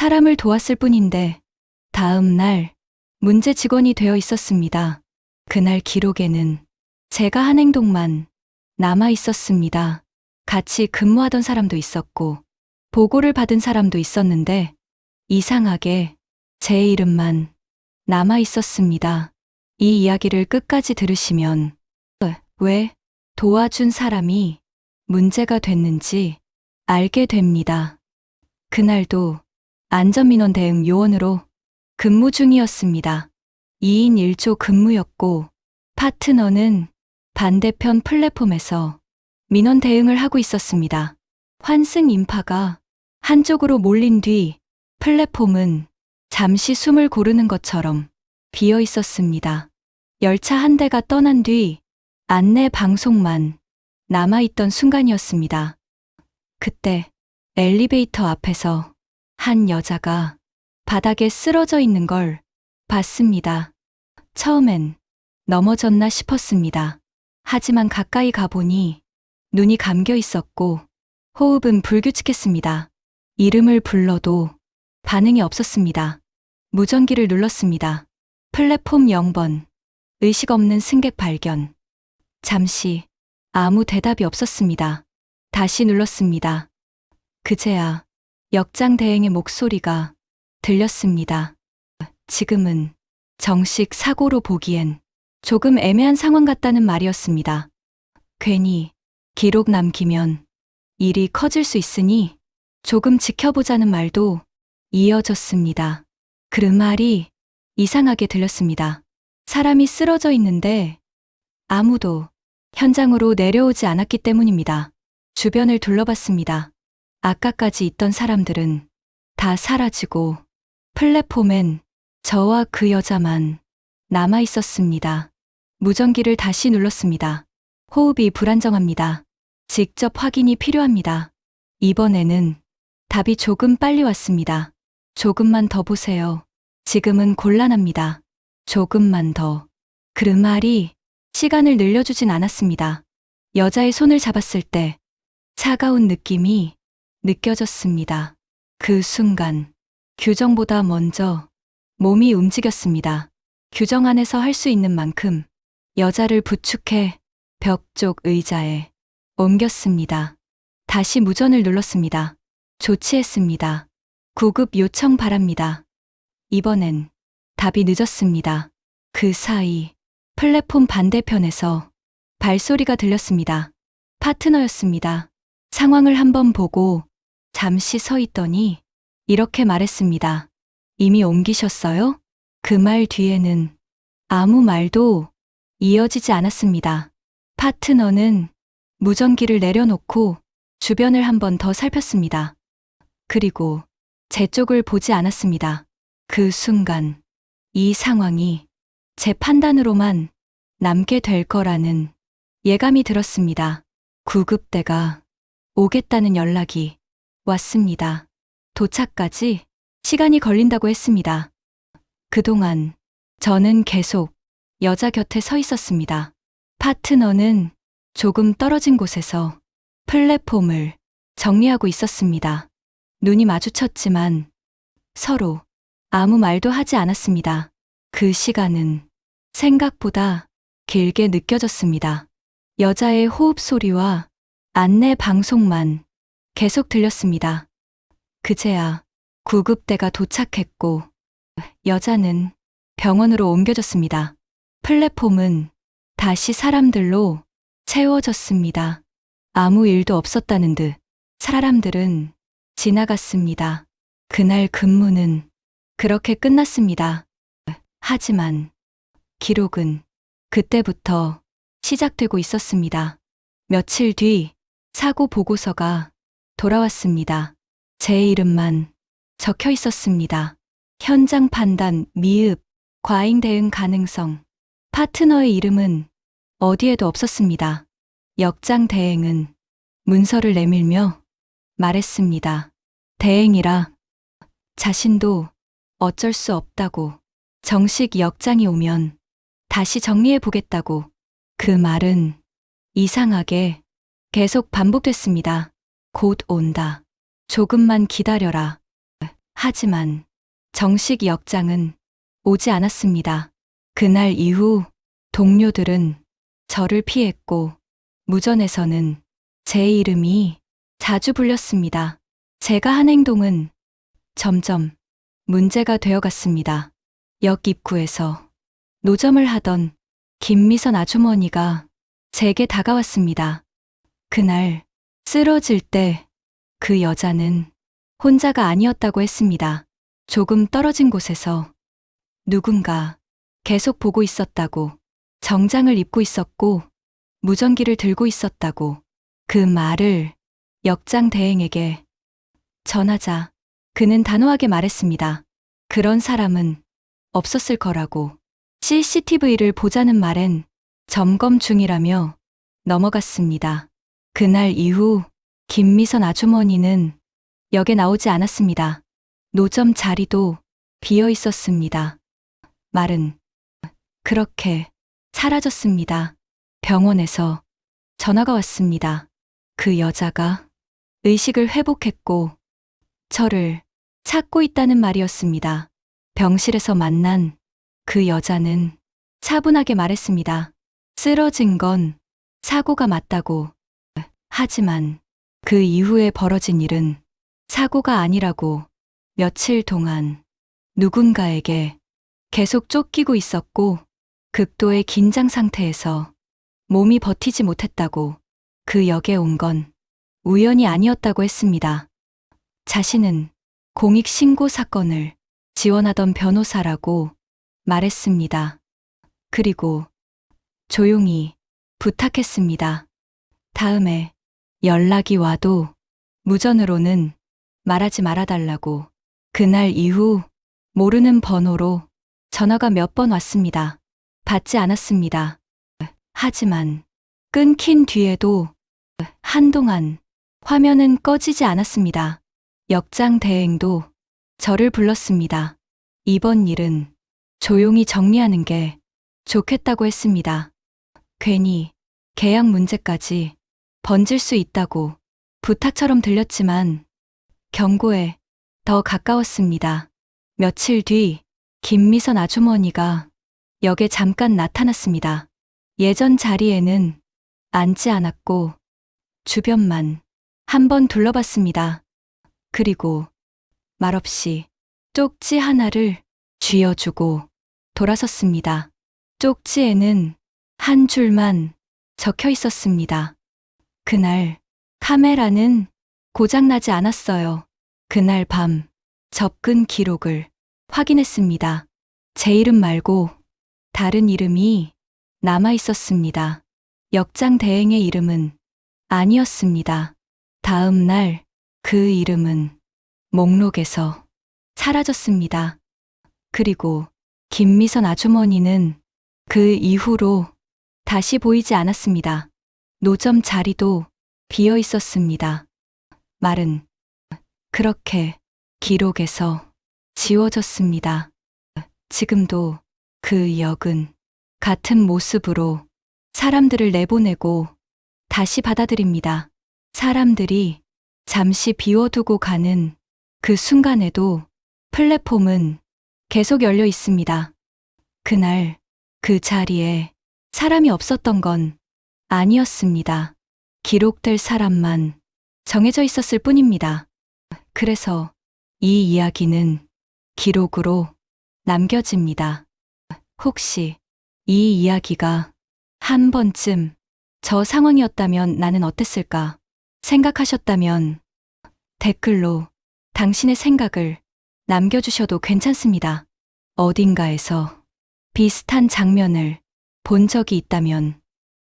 사람을 도왔을 뿐인데 다음 날 문제 직원이 되어 있었습니다. 그날 기록에는 제가 한 행동만 남아 있었습니다. 같이 근무하던 사람도 있었고 보고를 받은 사람도 있었는데 이상하게 제 이름만 남아 있었습니다. 이 이야기를 끝까지 들으시면 왜 도와준 사람이 문제가 됐는지 알게 됩니다. 그날도 안전민원 대응 요원으로 근무 중이었습니다. 2인 1조 근무였고 파트너는 반대편 플랫폼에서 민원 대응을 하고 있었습니다. 환승 인파가 한쪽으로 몰린 뒤 플랫폼은 잠시 숨을 고르는 것처럼 비어 있었습니다. 열차 한 대가 떠난 뒤 안내 방송만 남아있던 순간이었습니다. 그때 엘리베이터 앞에서 한 여자가 바닥에 쓰러져 있는 걸 봤습니다. 처음엔 넘어졌나 싶었습니다. 하지만 가까이 가보니 눈이 감겨 있었고 호흡은 불규칙했습니다. 이름을 불러도 반응이 없었습니다. 무전기를 눌렀습니다. 플랫폼 0번. 의식 없는 승객 발견. 잠시 아무 대답이 없었습니다. 다시 눌렀습니다. 그제야 역장 대행의 목소리가 들렸습니다. 지금은 정식 사고로 보기엔 조금 애매한 상황 같다는 말이었습니다. 괜히 기록 남기면 일이 커질 수 있으니 조금 지켜보자는 말도 이어졌습니다. 그 말이 이상하게 들렸습니다. 사람이 쓰러져 있는데 아무도 현장으로 내려오지 않았기 때문입니다. 주변을 둘러봤습니다. 아까까지 있던 사람들은 다 사라지고 플랫폼엔 저와 그 여자만 남아 있었습니다. 무전기를 다시 눌렀습니다. 호흡이 불안정합니다. 직접 확인이 필요합니다. 이번에는 답이 조금 빨리 왔습니다. 조금만 더 보세요. 지금은 곤란합니다. 조금만 더. 그 말이 시간을 늘려주진 않았습니다. 여자의 손을 잡았을 때 차가운 느낌이 느껴졌습니다. 그 순간 규정보다 먼저 몸이 움직였습니다. 규정 안에서 할 수 있는 만큼 여자를 부축해 벽 쪽 의자에 옮겼습니다. 다시 무전을 눌렀습니다. 조치했습니다. 구급 요청 바랍니다. 이번엔 답이 늦었습니다. 그 사이 플랫폼 반대편에서 발소리가 들렸습니다. 파트너였습니다. 상황을 한번 보고 잠시 서 있더니 이렇게 말했습니다. 이미 옮기셨어요? 그 말 뒤에는 아무 말도 이어지지 않았습니다. 파트너는 무전기를 내려놓고 주변을 한 번 더 살폈습니다. 그리고 제 쪽을 보지 않았습니다. 그 순간 이 상황이 제 판단으로만 남게 될 거라는 예감이 들었습니다. 구급대가 오겠다는 연락이 왔습니다. 도착까지 시간이 걸린다고 했습니다. 그동안 저는 계속 여자 곁에 서 있었습니다. 파트너는 조금 떨어진 곳에서 플랫폼을 정리하고 있었습니다. 눈이 마주쳤지만 서로 아무 말도 하지 않았습니다. 그 시간은 생각보다 길게 느껴졌습니다. 여자의 호흡 소리와 안내 방송만 계속 들렸습니다. 그제야 구급대가 도착했고 여자는 병원으로 옮겨졌습니다. 플랫폼은 다시 사람들로 채워졌습니다. 아무 일도 없었다는 듯 사람들은 지나갔습니다. 그날 근무는 그렇게 끝났습니다. 하지만 기록은 그때부터 시작되고 있었습니다. 며칠 뒤 사고 보고서가 돌아왔습니다. 제 이름만 적혀 있었습니다. 현장 판단 미흡, 과잉 대응 가능성. 파트너의 이름은 어디에도 없었습니다. 역장 대행은 문서를 내밀며 말했습니다. 대행이라 자신도 어쩔 수 없다고 정식 역장이 오면 다시 정리해 보겠다고 그 말은 이상하게 계속 반복됐습니다. 곧 온다. 조금만 기다려라. 하지만 정식 역장은 오지 않았습니다. 그날 이후 동료들은 저를 피했고 무전에서는 제 이름이 자주 불렸습니다. 제가 한 행동은 점점 문제가 되어 갔습니다. 역 입구에서 노점을 하던 김미선 아주머니가 제게 다가왔습니다. 그날 쓰러질 때 그 여자는 혼자가 아니었다고 했습니다. 조금 떨어진 곳에서 누군가 계속 보고 있었다고 정장을 입고 있었고 무전기를 들고 있었다고 그 말을 역장 대행에게 전하자 그는 단호하게 말했습니다. 그런 사람은 없었을 거라고 CCTV를 보자는 말엔 점검 중이라며 넘어갔습니다. 그날 이후 김미선 아주머니는 역에 나오지 않았습니다. 노점 자리도 비어 있었습니다. 말은 그렇게 사라졌습니다. 병원에서 전화가 왔습니다. 그 여자가 의식을 회복했고 저를 찾고 있다는 말이었습니다. 병실에서 만난 그 여자는 차분하게 말했습니다. 쓰러진 건 사고가 맞다고. 하지만 그 이후에 벌어진 일은 사고가 아니라고 며칠 동안 누군가에게 계속 쫓기고 있었고 극도의 긴장 상태에서 몸이 버티지 못했다고 그 역에 온 건 우연이 아니었다고 했습니다. 자신은 공익신고 사건을 지원하던 변호사라고 말했습니다. 그리고 조용히 부탁했습니다. 다음에 연락이 와도 무전으로는 말하지 말아달라고 그날 이후 모르는 번호로 전화가 몇 번 왔습니다. 받지 않았습니다. 하지만 끊긴 뒤에도 한동안 화면은 꺼지지 않았습니다. 역장 대행도 저를 불렀습니다. 이번 일은 조용히 정리하는 게 좋겠다고 했습니다. 괜히 계약 문제까지 번질 수 있다고 부탁처럼 들렸지만 경고에 더 가까웠습니다. 며칠 뒤 김미선 아주머니가 역에 잠깐 나타났습니다. 예전 자리에는 앉지 않았고 주변만 한번 둘러봤습니다. 그리고 말없이 쪽지 하나를 쥐어주고 돌아섰습니다. 쪽지에는 한 줄만 적혀 있었습니다. 그날 카메라는 고장나지 않았어요. 그날 밤 접근 기록을 확인했습니다. 제 이름 말고 다른 이름이 남아 있었습니다. 역장 대행의 이름은 아니었습니다. 다음 날 그 이름은 목록에서 사라졌습니다. 그리고 김미선 아주머니는 그 이후로 다시 보이지 않았습니다. 노점 자리도 비어 있었습니다. 말은 그렇게 기록에서 지워졌습니다. 지금도 그 역은 같은 모습으로 사람들을 내보내고 다시 받아들입니다. 사람들이 잠시 비워두고 가는 그 순간에도 플랫폼은 계속 열려 있습니다. 그날 그 자리에 사람이 없었던 건 아니었습니다. 기록될 사람만 정해져 있었을 뿐입니다. 그래서 이 이야기는 기록으로 남겨집니다. 혹시 이 이야기가 한 번쯤 저 상황이었다면 나는 어땠을까 생각하셨다면 댓글로 당신의 생각을 남겨주셔도 괜찮습니다. 어딘가에서 비슷한 장면을 본 적이 있다면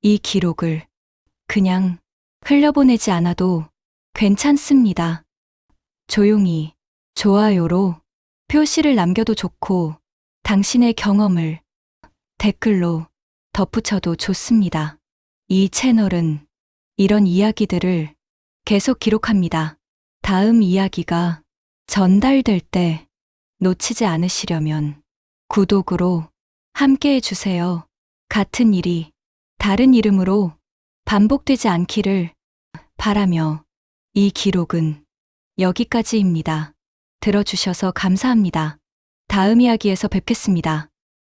이 기록을 그냥 흘려보내지 않아도 괜찮습니다. 조용히 좋아요로 표시를 남겨도 좋고 당신의 경험을 댓글로 덧붙여도 좋습니다. 이 채널은 이런 이야기들을 계속 기록합니다. 다음 이야기가 전달될 때 놓치지 않으시려면 구독으로 함께 해주세요. 같은 일이 다른 이름으로 반복되지 않기를 바라며 이 기록은 여기까지입니다. 들어주셔서 감사합니다. 다음 이야기에서 뵙겠습니다.